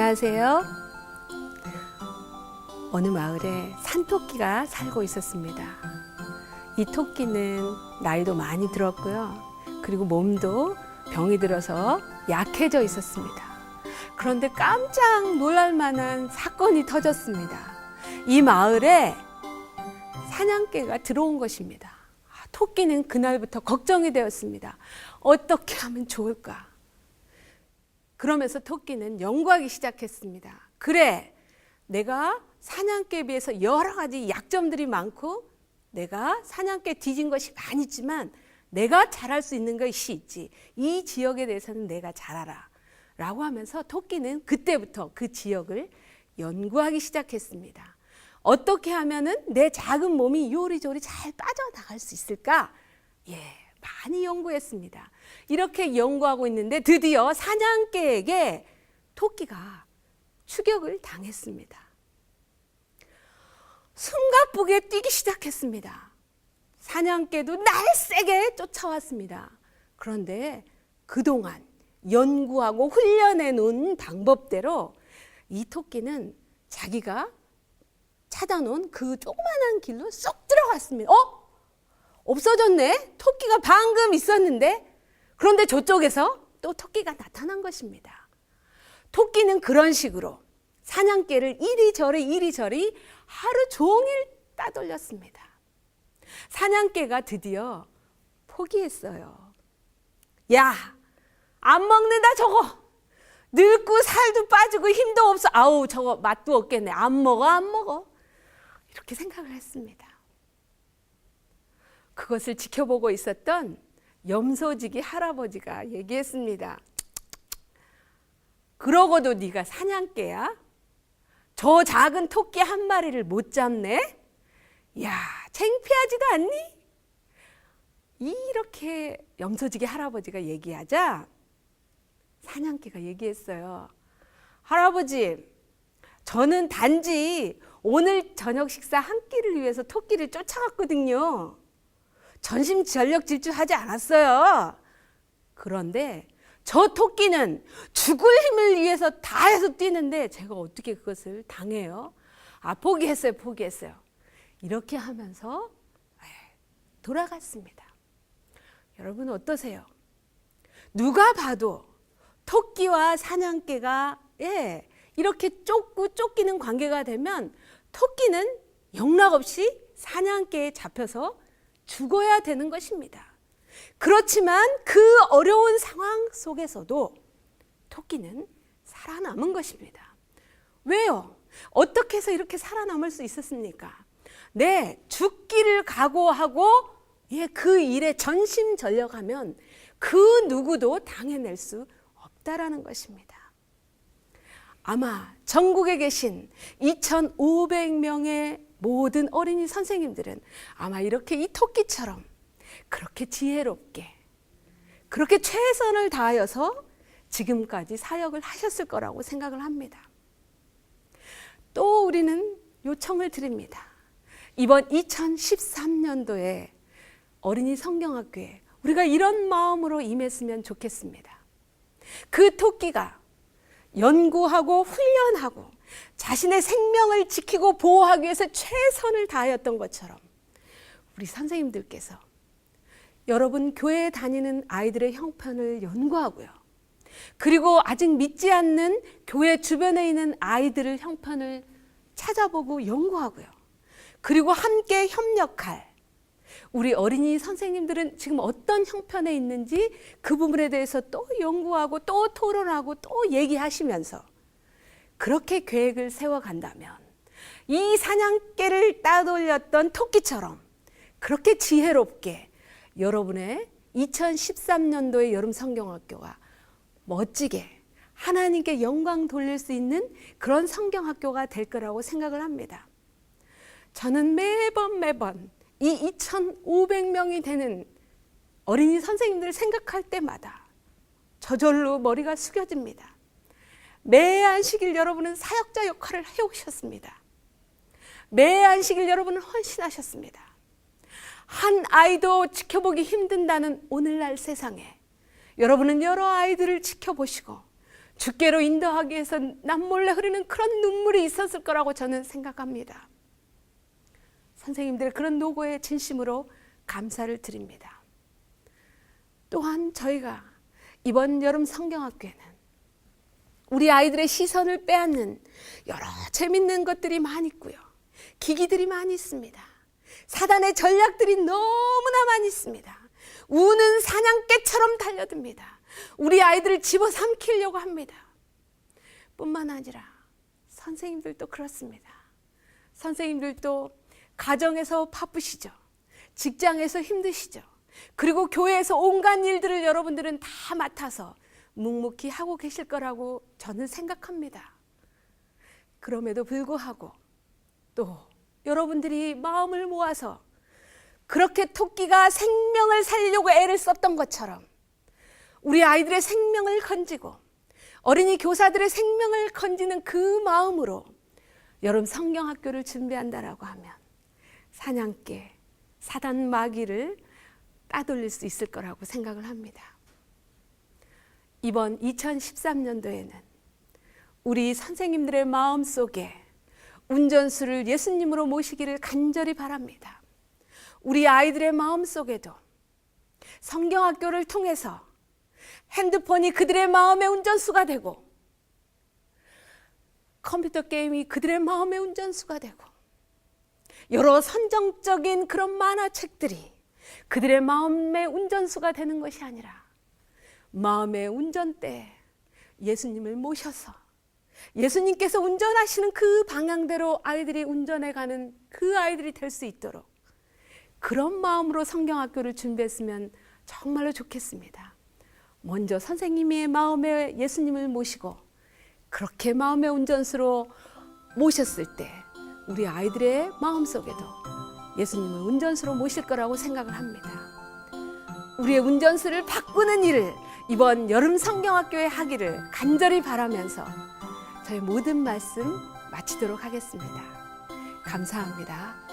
안녕하세요. 어느 마을에 산토끼가 살고 있었습니다. 이 토끼는 나이도 많이 들었고요. 그리고 몸도 병이 들어서 약해져 있었습니다. 그런데 깜짝 놀랄 만한 사건이 터졌습니다. 이 마을에 사냥개가 들어온 것입니다. 아, 토끼는 그날부터 걱정이 되었습니다. 어떻게 하면 좋을까? 그러면서 토끼는 연구하기 시작했습니다. 그래, 내가 사냥개에 비해서 여러 가지 약점들이 많고 내가 사냥개 뒤진 것이 많이 있지만 내가 잘할 수 있는 것이 있지. 이 지역에 대해서는 내가 잘 알아. 라고 하면서 토끼는 그때부터 그 지역을 연구하기 시작했습니다. 어떻게 하면은 내 작은 몸이 요리조리 잘 빠져나갈 수 있을까? 예, 많이 연구했습니다. 이렇게 연구하고 있는데 드디어 사냥개에게 토끼가 추격을 당했습니다. 숨가쁘게 뛰기 시작했습니다. 사냥개도 날세게 쫓아왔습니다. 그런데 그동안 연구하고 훈련해 놓은 방법대로 이 토끼는 자기가 찾아놓은 그 조그만한 길로 쏙 들어갔습니다. 어? 없어졌네? 토끼가 방금 있었는데? 그런데 저쪽에서 또 토끼가 나타난 것입니다. 토끼는 그런 식으로 사냥개를 이리저리 이리저리 하루 종일 따돌렸습니다. 사냥개가 드디어 포기했어요. 야, 안 먹는다 저거. 늙고 살도 빠지고 힘도 없어. 아우 저거 맛도 없겠네. 안 먹어 안 먹어. 이렇게 생각을 했습니다. 그것을 지켜보고 있었던 염소지기 할아버지가 얘기했습니다. 그러고도 네가 사냥개야? 저 작은 토끼 한 마리를 못 잡네? 야, 창피하지도 않니? 이렇게 염소지기 할아버지가 얘기하자 사냥개가 얘기했어요. 할아버지, 저는 단지 오늘 저녁 식사 한 끼를 위해서 토끼를 쫓아갔거든요. 전심 전력 질주하지 않았어요. 그런데 저 토끼는 죽을 힘을 위해서 다 해서 뛰는데 제가 어떻게 그것을 당해요? 아, 포기했어요, 포기했어요. 이렇게 하면서 돌아갔습니다. 여러분 어떠세요? 누가 봐도 토끼와 사냥개가 예, 이렇게 쫓고 쫓기는 관계가 되면 토끼는 영락없이 사냥개에 잡혀서 죽어야 되는 것입니다. 그렇지만 그 어려운 상황 속에서도 토끼는 살아남은 것입니다. 왜요? 어떻게 해서 이렇게 살아남을 수 있었습니까? 네, 죽기를 각오하고 예, 그 일에 전심 전력하면 그 누구도 당해낼 수 없다라는 것입니다. 아마 전국에 계신 2,500명의 모든 어린이 선생님들은 아마 이렇게 이 토끼처럼 그렇게 지혜롭게 그렇게 최선을 다하여서 지금까지 사역을 하셨을 거라고 생각을 합니다. 또 우리는 요청을 드립니다. 이번 2013년도에 어린이 성경학교에 우리가 이런 마음으로 임했으면 좋겠습니다. 그 토끼가 연구하고 훈련하고 자신의 생명을 지키고 보호하기 위해서 최선을 다하였던 것처럼 우리 선생님들께서 여러분 교회에 다니는 아이들의 형편을 연구하고요. 그리고 아직 믿지 않는 교회 주변에 있는 아이들의 형편을 찾아보고 연구하고요. 그리고 함께 협력할 우리 어린이 선생님들은 지금 어떤 형편에 있는지 그 부분에 대해서 또 연구하고 또 토론하고 또 얘기하시면서 그렇게 계획을 세워간다면 이 사냥개를 따돌렸던 토끼처럼 그렇게 지혜롭게 여러분의 2013년도의 여름 성경학교가 멋지게 하나님께 영광 돌릴 수 있는 그런 성경학교가 될 거라고 생각을 합니다. 저는 매번 매번 이 2,500명이 되는 어린이 선생님들을 생각할 때마다 저절로 머리가 숙여집니다. 매 안식일 여러분은 사역자 역할을 해오셨습니다. 매 안식일 여러분은 헌신하셨습니다. 한 아이도 지켜보기 힘든다는 오늘날 세상에 여러분은 여러 아이들을 지켜보시고 주께로 인도하기 위해서 남몰래 흐르는 그런 눈물이 있었을 거라고 저는 생각합니다. 선생님들 그런 노고에 진심으로 감사를 드립니다. 또한 저희가 이번 여름 성경학교에는 우리 아이들의 시선을 빼앗는 여러 재밌는 것들이 많이 있고요. 기기들이 많이 있습니다. 사단의 전략들이 너무나 많이 있습니다. 우는 사냥개처럼 달려듭니다. 우리 아이들을 집어삼키려고 합니다. 뿐만 아니라 선생님들도 그렇습니다. 선생님들도 가정에서 바쁘시죠. 직장에서 힘드시죠. 그리고 교회에서 온갖 일들을 여러분들은 다 맡아서 묵묵히 하고 계실 거라고 저는 생각합니다. 그럼에도 불구하고 또 여러분들이 마음을 모아서 그렇게 토끼가 생명을 살리려고 애를 썼던 것처럼 우리 아이들의 생명을 건지고 어린이 교사들의 생명을 건지는 그 마음으로 여름 성경학교를 준비한다라고 하면 사냥개, 사단 마귀를 따돌릴 수 있을 거라고 생각을 합니다. 이번 2013년도에는 우리 선생님들의 마음 속에 운전수를 예수님으로 모시기를 간절히 바랍니다. 우리 아이들의 마음 속에도 성경학교를 통해서 핸드폰이 그들의 마음의 운전수가 되고 컴퓨터 게임이 그들의 마음의 운전수가 되고 여러 선정적인 그런 만화책들이 그들의 마음의 운전수가 되는 것이 아니라 마음의 운전대에 예수님을 모셔서 예수님께서 운전하시는 그 방향대로 아이들이 운전해 가는 그 아이들이 될 수 있도록 그런 마음으로 성경학교를 준비했으면 정말로 좋겠습니다. 먼저 선생님의 마음에 예수님을 모시고 그렇게 마음의 운전수로 모셨을 때 우리 아이들의 마음 속에도 예수님을 운전수로 모실 거라고 생각을 합니다. 우리의 운전수를 바꾸는 일을 이번 여름 성경학교에 하기를 간절히 바라면서 저의 모든 말씀 마치도록 하겠습니다. 감사합니다.